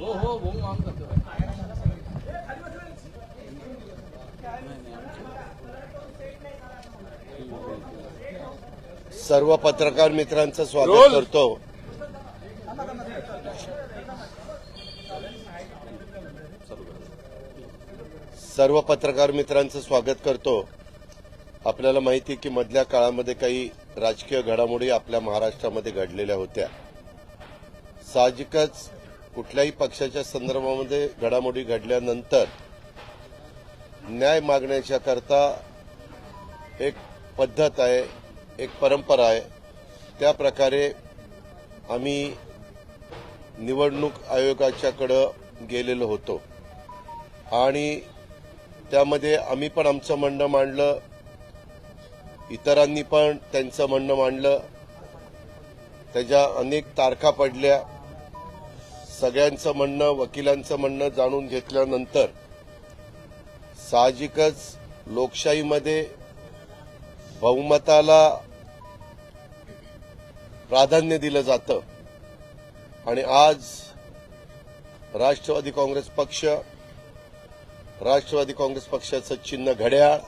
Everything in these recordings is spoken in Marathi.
हो हो करतो सर्व पत्रकार मित्रांचं स्वागत करतो. सर्व पत्रकार मित्रांचं स्वागत करतो. आपल्याला माहिती आहे की मधल्या काळामध्ये काही राजकीय घडामोडी आपल्या महाराष्ट्रामध्ये घडलेल्या होत्या. साहजिकच कुठल्याही पक्षाच्या संदर्भामध्ये घडामोडी घडल्यानंतर न्याय मागण्याच्या करता एक पद्धत आहे एक परंपरा आहे. त्या प्रकारे आम्ही निवडणूक आयोगाच्याकडं गेलेलो होतो. आणि त्यामध्ये आम्ही पण आमचं म्हणणं मांडलं इतरांनी पण त्यांचं म्हणणं मांडलं. त्याच्या अनेक तारखा पडल्या. सगळ्यांचं म्हणणं वकिलांचं म्हणणं जाणून घेतल्यानंतर साहजिकच लोकशाहीमध्ये बहुमताला प्राधान्य दिलं जातं. आणि आज राष्ट्रवादी काँग्रेस पक्ष राष्ट्रवादी काँग्रेस पक्षाचं चिन्ह घड्याळ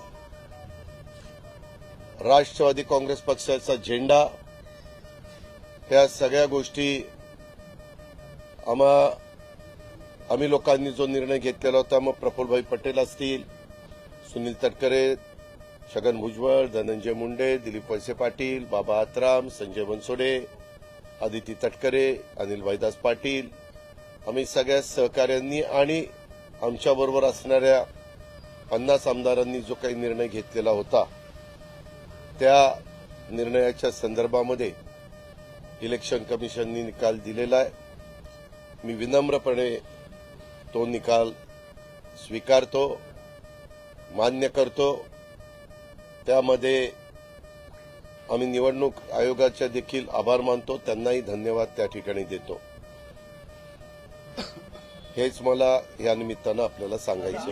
राष्ट्रवादी काँग्रेस पक्षाचा झेंडा ह्या सगळ्या गोष्टी आम्हा आम्ही लोकांनी जो निर्णय घेतलेला होता मग प्रफुल्लभाई पटेल असतील सुनील तटकरे छगन भुजबळ धनंजय मुंडे दिलीप वळसे पाटील बाबा आत्राम संजय बनसोडे आदिती तटकरे अनिल भाईदास पाटील आम्ही सगळ्या सहकाऱ्यांनी आणि आमच्याबरोबर असणाऱ्या पन्नास आमदारांनी जो काही निर्णय घेतलेला होता त्या निर्णयाच्या संदर्भामध्ये इलेक्शन कमिशननी निकाल दिलेला आहे. मी विनम्रपणे तो निकाल स्वीकारतो मान्य करतो. त्यामध्ये आम्ही निवडणूक आयोगाचे देखील आभार मानतो. त्यांनाही धन्यवाद त्या ठिकाणी देतो. हेच मला या निमित्तानं आपल्याला सांगायचं।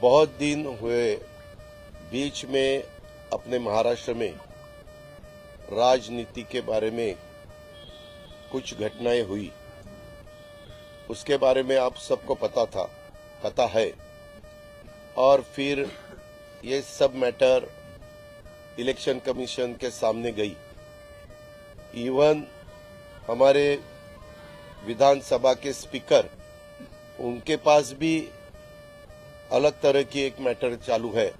बहुत दिन हुए बीच में अपने महाराष्ट्र में राजनीति के बारे में कुछ घटनाएँ हुई। उसके बारे में आप सबको पता था, पता है। और फिर ये सब मैटर इलेक्शन कमीशन के सामने गई। इवन हमारे विधानसभा के स्पीकर, उनके पास भी अलग तरह की एक मैटर चालू है।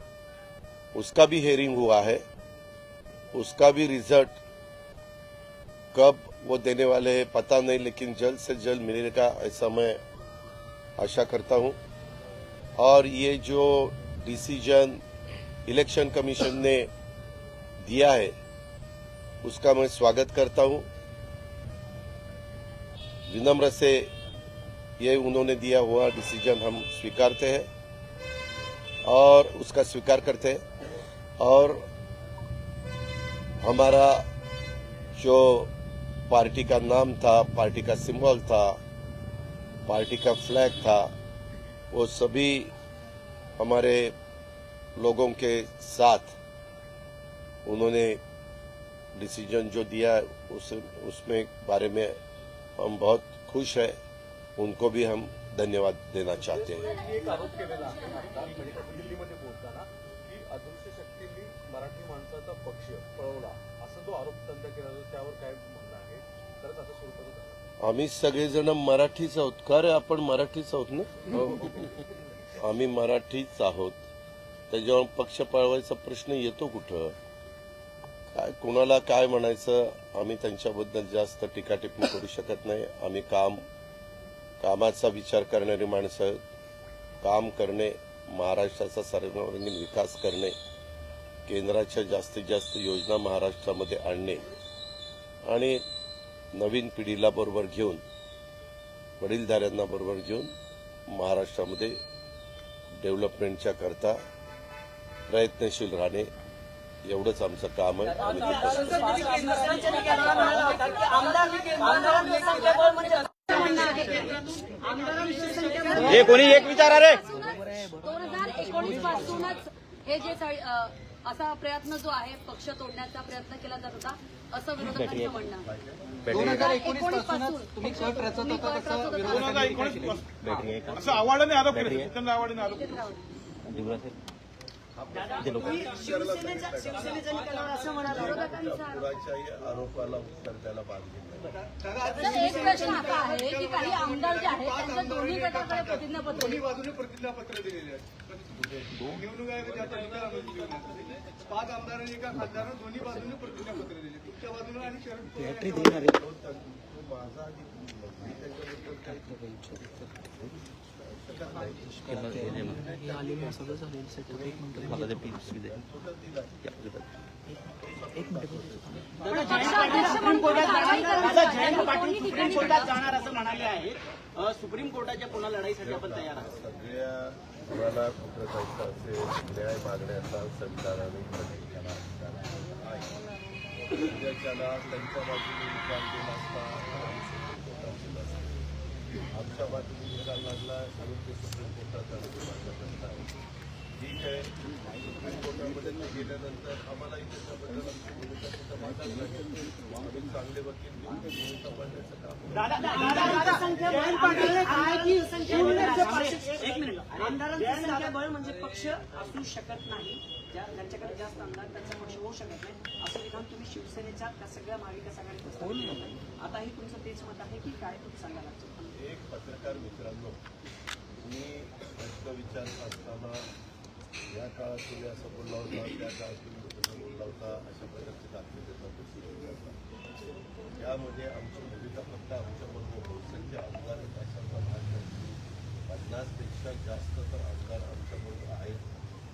उसका भी हेयरिंग हुआ है। उसका भी रिज़ल्ट कब वो देने वाले हैं, पता नहीं, लेकिन जल्द से जल्द मिलेगा ऐसा मैं आशा करता हूँ। और ये जो डिसीज़न इलेक्शन कमीशन ने दिया है, उसका मैं स्वागत करता हूँ। विनम्र से ये उन्होंने दिया हुआ डिसीज़न हम स्वीकारते हैं और उसका स्वीकार करते हैं। और हमारा जो पार्टी का नाम था, पार्टी का सिंबल था, पार्टी का फ्लैग था, वो सभी हमारे लोगों के साथ उन्होंने डिसीज़न जो दिया उस, उसमें बारे में हम बहुत खुश हैं। उनको भी हम धन्यवाद देना चाहते हैं। आम्ही सगळेजण मराठीच आहोत. का रे आपण मराठीच आहोत ना? आम्ही मराठीच आहोत. त्याच्यावर पक्ष पळवायचा प्रश्न येतो कुठं? काय कोणाला काय म्हणायचं? आम्ही त्यांच्याबद्दल जास्त टीका टिप्पणी करू शकत नाही. आम्ही काम कामाचा विचार करणारी माणसं. काम करणे महाराष्ट्राचा सर्वांगीण विकास करणे केंद्राच्या जास्तीत जास्त योजना महाराष्ट्रामध्ये आणणे आणि नवीन पिढीला बरोबर घेऊन वडीलधाऱ्यांना बरोबर घेऊन महाराष्ट्रामध्ये डेव्हलपमेंटच्या करता प्रयत्नशील राहणे एवढंच आमचं काम आहे. आणि हे कोणी एक विचारा रे. दोन हजार एकोणीस पासूनच हे जे असा प्रयत्न जो आहे पक्ष तोडण्याचा प्रयत्न केला जात होता. असं विरोधकांचं म्हणणं आहे. दोन हजार एकोणीस एकोणीस पासूनच पासून तुम्ही पक्ष- कट रचत तुम्ही होता कट तसं रचत होता. विरोधकांनी एकोणीस केलं. पासून असं आव्हाडाने आरोप केले जितेंद्र आव्हाडाने आरोप केले. तुम्ही शिवसेनेच्या शिवसेनेच्या निकालावर असं म्हणाला. विरोधकांचा आरोप. आरोपाला उत्तर द्यायला बांधले तर एक प्रश्न असा आहे की काही आमदार जे आहेत त्यांच्या दोन्ही गटाकडे प्रतिज्ञापत्र दोन्ही बाजूने प्रतिज्ञापत्र दिलेले आहेत. निवडणूक पाच आमदारांनी एका खासदारांना दोन्ही बाजूने प्रतिज्ञापत्र दिले तुमच्या बाजूने आणि शरद पवार सुप्रीम जाणार असं म्हणाले आहेत सुप्रीम कोर्टाच्या पुन्हा लढाईसाठी आपण तयार आहोत कुणाला कुठं जायचं असेल न्याय मागण्याचा संविधानाने आहे? उद्याच्याला त्यांच्या बाजूने निकाल दिला असता आमच्या बाजूने निकाल लागला म्हणून ते सुप्रीम कोर्टात जाण्याची माझा प्रश्न आहे. ठीक आहे. सुप्रीम कोर्टामध्ये ते गेल्यानंतर आम्हालाही त्याच्याबद्दल आमची भूमिका तिथं मांडावी लागेल. आम्ही चांगले वकील घेऊन ते भूमिका मांडण्याचं काम आमदारांची म्हणजे पक्ष असू शकत नाही. ज्या ज्यांच्याकडे जास्त आमदार त्यांचा पक्ष होऊ शकत नाही. असं विधान तुम्ही शिवसेनेच्या त्या सगळ्या महाविकास आघाडीत आहे. आताही तुमचं तेच मत आहे की काय तुम्ही सांगायला एक पत्रकार मित्रांनो मी प्रश्न विचारत असताना या काळात तुम्ही असं बोलला होता त्या काळात तुम्ही तसं बोलला होता अशा प्रकारचे दाखले देतात प्रसिद्ध करतात. आमची भूमिका फक्त आमच्याबरोबर बहुसंख्य आमदार आहेत अशाचा भाग नाही. पन्नासपेक्षा जास्त तर आमदार आमच्याबरोबर आहेत.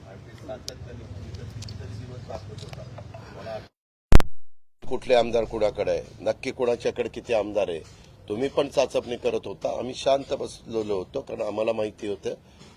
आणि ते सातत्याने भूमिका कितीतरी दिवस दाखवत होता मला कुठले आमदार कुणाकडे आहे? नक्की कुणाच्याकडे किती आमदार आहे? तुम्ही पण चाचपणी करत होता. आम्ही शांत बसलेलो होतो कारण आम्हाला माहिती होतं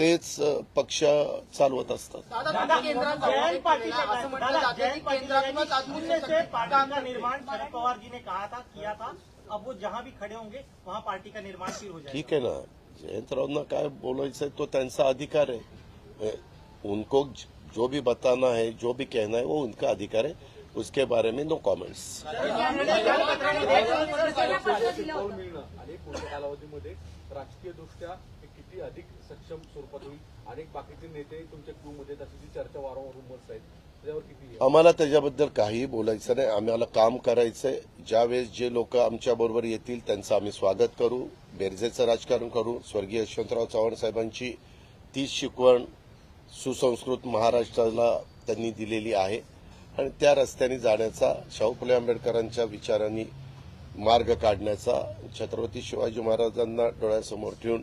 तेच पक्ष चालवत असतात. ठीक है ना? जयंतरावना काय बोला तो त्यांचा अधिकार है उनको जो भी बताना है जो भी कहना है वो उनका अधिकार है। उसके बारे में नो कॉमेंट्स राजकीय दृष्टि अधिक सक्षम स्वरूपात होईल. अनेक बाकीचे नेते तुमच्या क्यूमध्ये तशी जी चर्चा वारंवार रुमर्स आहेत त्याच्यावर किती आम्हाला त्याच्याबद्दल काहीही बोलायचं नाही. आम्हाला काम करायचंय. ज्यावेळेस जे लोक आमच्या बरोबर येतील त्यांचं आम्ही स्वागत करू. बेरजेचं राजकारण करू. स्वर्गीय यशवंतराव चव्हाण साहेबांची तीच शिकवण सुसंस्कृत महाराष्ट्राला त्यांनी दिलेली आहे. आणि त्या रस्त्याने जाण्याचा शाहू फुले आंबेडकरांच्या विचारांनी मार्ग काढण्याचा छत्रपती शिवाजी महाराजांना डोळ्यासमोर ठेवून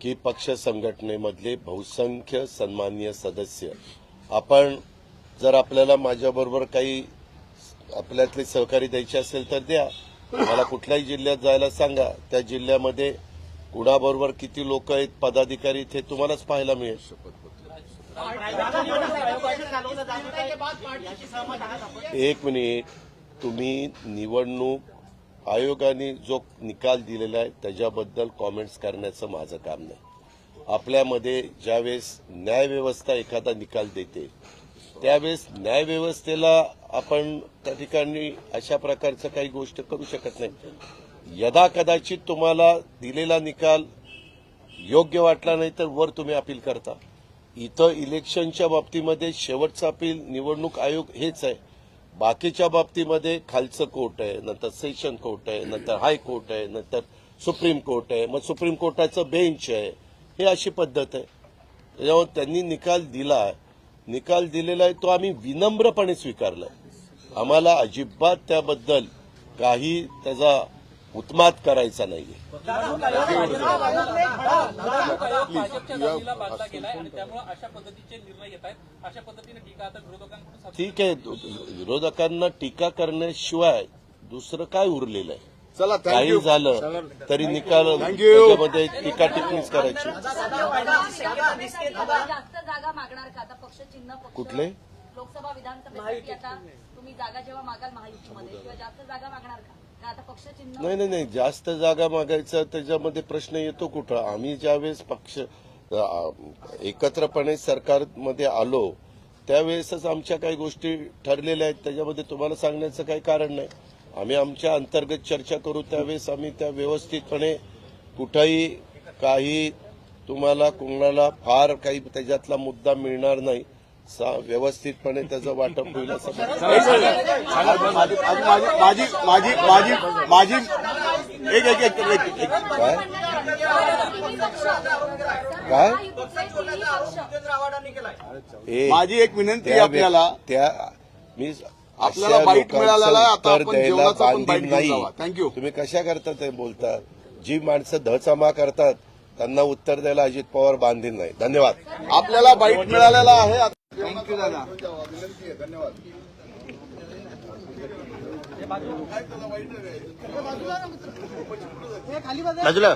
की पक्ष संघटनेमधले बहुसंख्य सन्मान्य सदस्य. आपण जर आपल्याला माझ्याबरोबर काही आपल्यातले सहकारी द्यायचे असेल तर द्या. मला कुठल्याही जिल्ह्यात जायला सांगा. त्या जिल्ह्यामध्ये कुणाबरोबर किती लोक आहेत पदाधिकारी ते तुम्हालाच पाहायला मिळेल. एक मिनिट. तुम्ही निवडणूक आयोगाने जो निकाल दिलेला आहे त्याच्याबद्दल कॉमेंट्स करण्याचं माझं काम नाही. आपल्यामध्ये ज्यावेळेस न्यायव्यवस्था एखादा निकाल देते त्यावेळेस न्यायव्यवस्थेला आपण त्या ठिकाणी अशा प्रकारचं काही गोष्ट करू शकत नाही. यदा कदाचित तुम्हाला दिलेला निकाल योग्य वाटला नाही तर वर तुम्ही अपील करता. इथं इलेक्शनच्या बाबतीमध्ये शेवटचं अपील निवडणूक आयोग हेच आहे. बाकीच्या बाबतीमध्ये खालचं कोर्ट आहे नंतर सेशन कोर्ट आहे नंतर हायकोर्ट आहे नंतर सुप्रीम कोर्ट आहे. मग सुप्रीम कोर्टाचं बेंच आहे. हे अशी पद्धत आहे. त्याच्यामुळे त्यांनी निकाल दिला निकाल दिलेला आहे तो आम्ही विनम्रपणे स्वीकारला आम्हाला अजिबात त्याबद्दल काही त्याचा उत्मात करायचा नाहीये. भाजपच्या दाबीला बांधला गेलाय आणि त्यामुळे अशा पद्धतीचे निर्णय येत आहेत अशा पद्धतीने टीका आता विरोधकांकडून सातत्याने ठीक आहे विरोधकांना टीका करण्याशिवाय दुसरं काय उरलेलं आहे? चला काही झालं तरी निकाल त्याच्यामध्ये टीका टिप्पणीच करायची जास्त जागा मागणार का आता पक्ष चिन्ह पक्ष कुठले? लोकसभा विधानसभेसाठी आता तुम्ही जागा जेव्हा मागाल महायुतीमध्ये किंवा जास्त जागा मागणार का? नाही नाही नाही. जास्त जागा मागायचा त्याच्यामध्ये प्रश्न येतो कुठं? आम्ही ज्यावेळेस पक्ष एकत्रपणे सरकारमध्ये आलो त्यावेळेसच आमच्या काही गोष्टी ठरलेल्या आहेत. त्याच्यामध्ये तुम्हाला सांगण्याचं काही कारण नाही. आम्ही आमच्या अंतर्गत चर्चा करू. त्यावेळेस आम्ही त्या व्यवस्थितपणे कुठंही काही तुम्हाला कोणाला फार काही त्याच्यातला मुद्दा मिळणार नाही. व्यवस्थितपणे त्याचं वाटप होईल असं माझी माझी माझी माझी एक एक एक एक- एक. काय? काय? माझी एक विनंती आपल्याला. त्या मी आपल्याला आता उत्तर आपण द्यायला बांधील नाही. You. तुम्ही कशा करता ते बोलता जी माणसं धचामा करतात त्यांना उत्तर द्यायला अजित पवार बांधील नाही. धन्यवाद. आपल्याला बाईट मिळालेला आहे थँक्यू दादा विनंती आहे धन्यवाद बघा